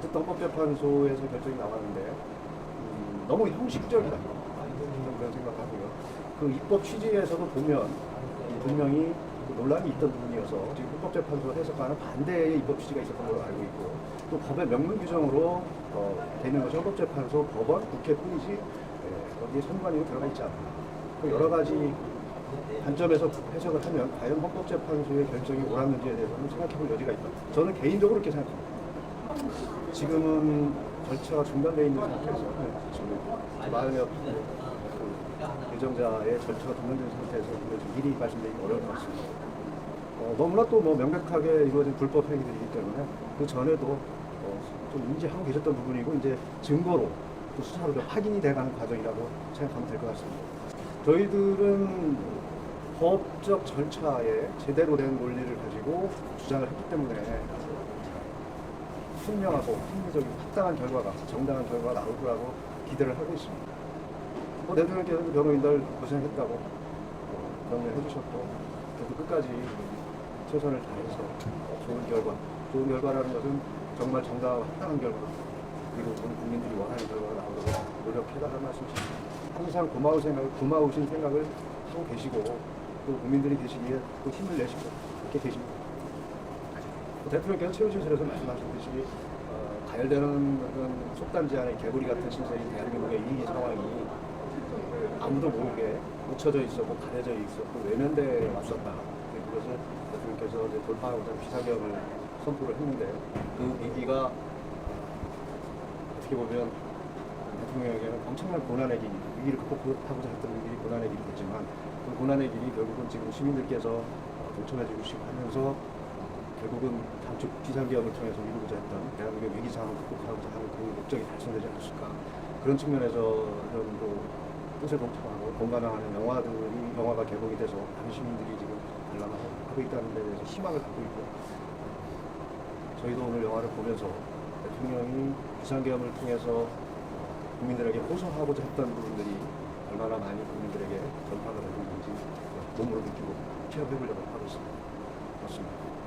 어쨌든 헌법재판소에서 결정이 나왔는데 음, 너무 형식적이다 그런 생각하고요. 그 입법 취지에서도 보면 분명히 그 논란이 있던 부분이어서 지금 헌법재판소 해석하는 반대의 입법 취지가 있었던 걸로 알고 있고 또 법의 명문 규정으로 어, 되는 것이 헌법재판소, 법원, 국회뿐이지 예, 거기에 선관위로 들어가 있지 않다. 그 여러 가지 관점에서 해석을 하면 과연 헌법재판소의 결정이 옳았는지에 대해서는 생각해볼 여지가 있다. 저는 개인적으로 그렇게 생각합니다. 지금은 절차가 중단되어 있는 상태에서 네, 지금 마흔여 그 예정자의 절차가 중단된 상태에서 지금 미리 말씀드리기 어려울 것 같습니다. 어, 너무나 또 뭐 명백하게 이루어진 불법 행위들이기 때문에 그 전에도 어, 좀 인지하고 계셨던 부분이고 이제 증거로 또 수사로 좀 확인이 돼가는 과정이라고 생각하면 될 것 같습니다. 저희들은 법적 절차에 제대로 된 논리를 가지고 주장을 했기 때문에 분명하고 합리적인 합당한 결과가 정당한 결과가 나올 거라고 기대를 하고 있습니다. 뭐 대통령께서도 변호인들 고생했다고 어, 격려해 주셨고 그래도 끝까지 최선을 다해서 좋은 결과, 좋은 결과라는 것은 정말 정당하고 합당한 결과 그리고 우리 국민들이 원하는 결과가 나오도록 노력해달라는 말씀이십니다. 항상 고마운 생각, 고마우신 생각을 하고 계시고 또 국민들이 계시기에 또 힘을 내시고 이렇게 계십니다. 대통령께서 최우실실에서 말씀하셨듯이 어, 가열되는 그런 속단지 안에 개구리 같은 신세인 대한민국의 이 상황이 아무도 모르게 묻혀져 있었고 가려져 있었고 외면돼 왔었다. 그것을 대통령께서 이제 돌파하고자 비상경을 선포를 했는데 그 위기가 어떻게 보면 대통령에게는 엄청난 고난의 길, 위기를 극복하고자 했던 위기 고난의 길이 됐지만 그 고난의 길이 결국은 지금 시민들께서 어, 동참해 주시고 하면서 결국은 단축 비상기업을 통해서 이루고자 했던 대한민국의 위기 상황을 극복하고자 하는 그 목적이 달성되지 않았을까 그런 측면에서 좀또 뜻을 동참하고 공감하는 영화들이 영화가 개봉이 돼서 많은 시민들이 지금 관람하고 있다는 데 대해서 희망을 갖고 있고 저희도 오늘 영화를 보면서 대통령이 비상계엄을 통해서 국민들에게 호소하고자 했던 부분들이 얼마나 많이 국민들에게 전파가 되고 있는지 몸으로 느끼고 체험해보려고 하고 있습니다. 그렇습니다.